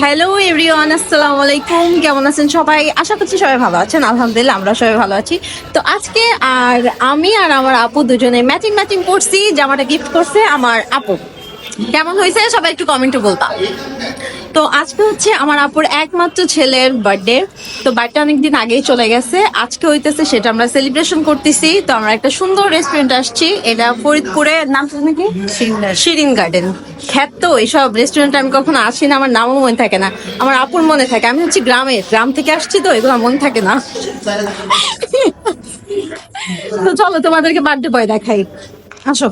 Hello everyone, আসসালামু আলাইকুম। কেমন আছেন সবাই? আশা করছি সবাই ভালো আছেন। আলহামদুলিল্লাহ, আমরা সবাই ভালো আছি। তো আজকে আর আমি আর আমার আপু দুজনে ম্যাচিং ম্যাচিং করছি। জামাটা গিফট করছে আমার আপু। কেমন হয়েছে সবাই একটু কমেন্টে বলবা। তো আজকে হচ্ছে আমার আপুর একমাত্র ছেলের বার্থডে তো বার্থডে অনেকদিন আগেই চলে গেছে। আজকে হইতেছে সেটা আমরা সেলিব্রেশন করতেছি। তো আমরা একটা সুন্দর রেস্টুরেন্ট আসছি। এটা ফরিদপুরে নাম শুনে কি শিরিন গার্ডেন খ্যাত তো এইসব রেস্টুরেন্টে আমি কখনো আসি না। আমার নামও মনে থাকে না। আমার আপুর মনে থাকে। আমি হচ্ছে গ্রামে গ্রাম থেকে আসছি তো এগুলো মনে থাকে না। তো চলো তোমাদেরকে বার্থডে বয় দেখাই। আসো।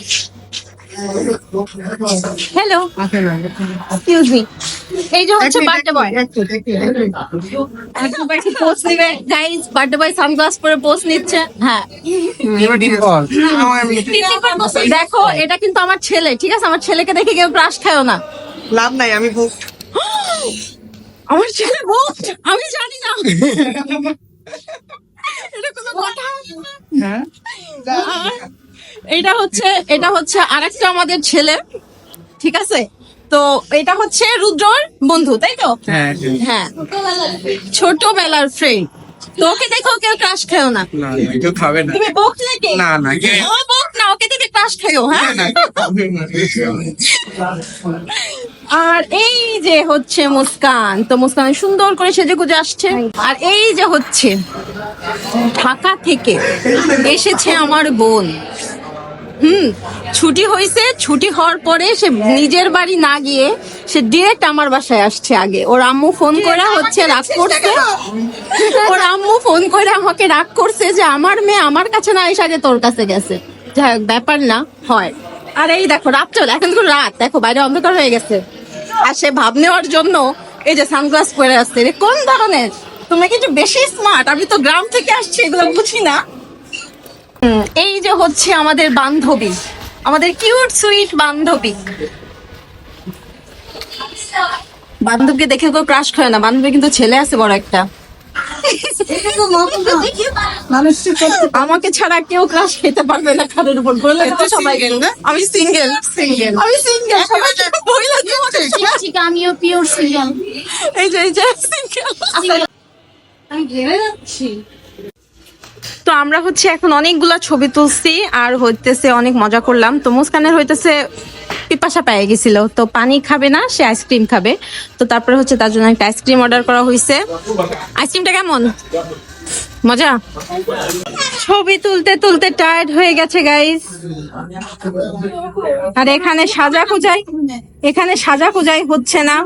হ্যালো এক্সকিউজ মি এই যে হচ্ছে বার্থডে বয় পোস্ট নিবে গাইস বার্থডে বয় সানগ্লাস পরে পোস্ট নিচ্ছে। হ্যাঁ। দেখো এটা কিন্তু আমার ছেলে ঠিক আছে? আমার ছেলেকে দেখে কেউ ক্রাশ খায়ও না। লাভ নাই আমি বুক আমার ছেলে ভূত আমি জানি না। এটা কোনো কথা হ্যাঁ? এটা হচ্ছে এটা হচ্ছে আরেকটা আমাদের ছেলে ঠিক আছে? তো এটা হচ্ছে রুদ্রর বন্ধু তাই তো? হ্যাঁ হ্যাঁ। ছোটবেলার ফ্রেন্ড তোকে দেখো কেউ ক্রাশ খেও না। কেউ খাবে না। তুমি বকলে কে না না ও বক না ওকে দেখে ক্রাশ খেও হ্যাঁ? আর এই যে হচ্ছে মুস্কান তো মুস্কান সুন্দর করে সেজে গুজে আসছে। আর এই যে হচ্ছে ঢাকা থেকে এসেছে আমার বোন। হুম ছুটি হয়েছে ছুটি হওয়ার পরে সে নিজের বাড়ি না গিয়ে সে ডিরেক্ট আমার বাসায় আসছে আগে। ওর আম্মু ফোন করে হচ্ছে রাগ করছে। ওর আম্মু ফোন করে আমাকে রাগ করছে যে আমার মেয়ে আমার কাছে না এসে আগে তোর কাছে গেছে। যাই হোক, ব্যাপার না হয়। আর এই দেখো রাত চলে এখন তো রাত দেখো বাইরে অন্ধকার হয়ে গেছে। আর সে ভাব নেওয়ার জন্য এই যে সানগ্লাস পরে আসছে। কোন ধরনের? তুমি কিছু বেশি স্মার্ট আমি তো গ্রাম থেকে আসছি এগুলো বুঝি না। এই যে হচ্ছে আমাদের বান্ধবী আমাদের কিউট সুইট বান্ধবী। বান্ধবীকে দেখে কেউ ক্রাশ খায় না বান্ধবী কিন্তু ছেলে আছে বড় একটা। আমাকে ছাড়া কেউ ক্রাশ খেতে পারবে না কারোর উপর বলে সবাই আমি সিঙ্গেল সিঙ্গেল আমি সিঙ্গেল চিকা আমিও পিওর সিঙ্গেল এই যে এই যে সিঙ্গেল আমি ভেবে যাচ্ছি। তো আমরা হচ্ছে এখন অনেকগুলা ছবি তুলছি আর হইতেছে অনেক মজা করলাম। তো মুস্কানের হইতেছে পিপাসা পেয়ে গেছিল। তো পানি খাবে না, সে আইসক্রিম খাবে। তো তারপরে হচ্ছে তার জন্য একটা আইসক্রিম অর্ডার করা হয়েছে আইসক্রিমটা কেমন? মজা? ছবি তুলতে তুলতে টায়ার্ড হয়ে গেছে গাইস আর এখানে সাজা খুঁজাই এখানে সাজা খুঁজাই হচ্ছে না।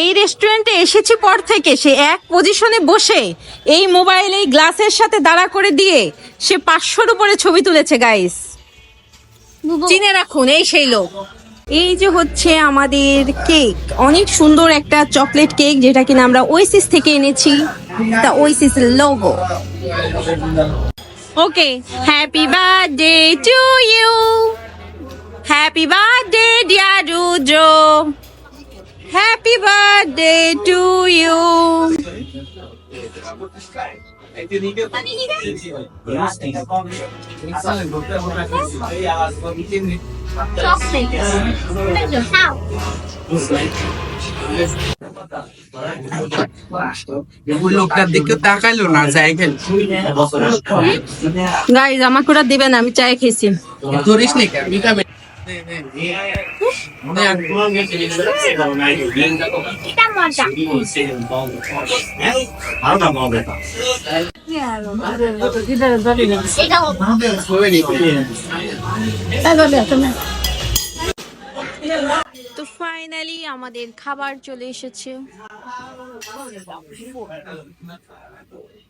এই রেস্টুরেন্টে এসেছি পর থেকে। সে এক পজিশনে বসে এই মোবাইল এই গ্লাসের সাথে দাঁড়া করে দিয়ে সে পাঁচশোর উপরে ছবি তুলেছে গাইস চিনে রাখুন এই সেই লোক। এই যে হচ্ছে আমাদের কেক, অনেক সুন্দর একটা চকলেট কেক যেটা কিনা আমরা ওয়েসিস থেকে এনেছি, তা Oasis logo okay happy birthday to you happy birthday dear Rudra happy birthday to you ওই লোকটার দিকে তাকাইলো না যাই গেল গাইজ আমাকে দিবেন আমি চায় খেয়েছি ধরিস নি কেন ভিটামিন এটা মজা এটা তো ফাইনালি আমাদের খাবার চলে এসেছে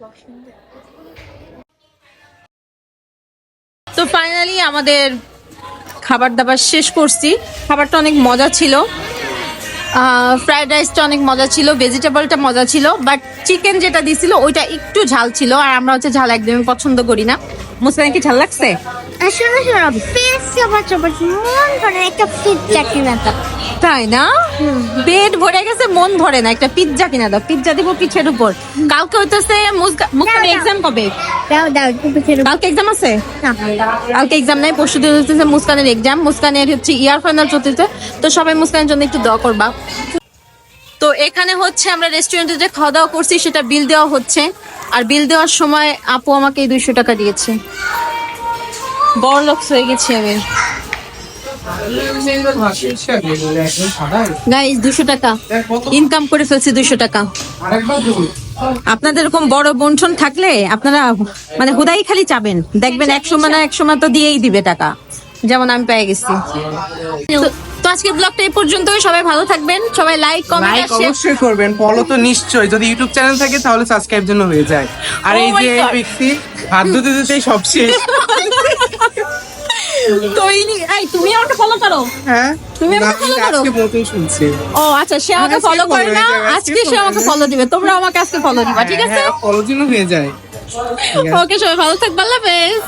পছন্দ তো ফাইনালি আমাদের খাবার দাবার শেষ করছি। খাবারটা অনেক মজা ছিল। ফ্রাইড রাইসটা অনেক মজা ছিল ভেজিটেবলটা মজা ছিল বাট চিকেন যেটা দিছিল, ওইটা একটু ঝাল ছিল, আর আমরা হচ্ছে ঝাল একদমই পছন্দ করি না। মুসলিম কি ঝাল লাগছে? আসলে সরব চাপা চাপা মন করে একটা ফিট চাকরি দাও তাই না? পেট ভরে গেছে মন ভরে না। একটা পিৎজা কিনা দাও পিৎজা দিব পিঠের উপর। কালকে হইতেছে দাও। এক্সাম কবে? দাও দাও কালকে এক্সাম আছে? কালকে এক্সাম নাই পরশু দিন হচ্ছে মুস্কানের এক্সাম মুস্কানের হচ্ছে ইয়ার ফাইনাল চলতেছে। তো সবাই মুস্কানের জন্য একটু দোয়া করবা। তো এখানে হচ্ছে আমরা রেস্টুরেন্টে যে খাওয়া দাওয়া করছি সেটা বিল দেওয়া হচ্ছে। আর বিল দেওয়ার সময় আপু আমাকে দুইশো টাকা দিয়েছে। বড় লোক হয়ে গেছি আমি। গাইজ দুশো টাকা। ইনকাম করে ফেলছি দুশো টাকা। আপনাদের এরকম বড় বন্ঠন থাকলে আপনারা মানে হুদাই খালি চাবেন। দেখবেন এক সময় না এক সময় তো দিয়েই দিবে টাকা। যেমন আমি পেয়ে গেছি। তো- আজকে ব্লগটা এই পর্যন্তই। সবাই ভালো থাকবেন। সবাই লাইক কমেন্ট আর অবশ্যই করবেন। ফলো তো নিশ্চয়ই। যদি ইউটিউব চ্যানেল থাকে তাহলে সাবস্ক্রাইব জন্য হয়ে যায়। আর Oh এই যে এই ব্যক্তি হাত ধুতে ধুতেই সব শেষ। এই তুমি আমাকে ফলো করো। হ্যাঁ? তুমি আমাকে না, করো? আজকে শুনছি। ও আচ্ছা সে আমাকে ফলো করে না আজকে সে আমাকে ফলো দিবে। তোমরা আমাকে আজকে ফলো দিবা ঠিক আছে? হ্যাঁ ফলো জন্য হয়ে যায়। ওকে সবাই ভালো থাকবে আল্লাহ হাফেজ।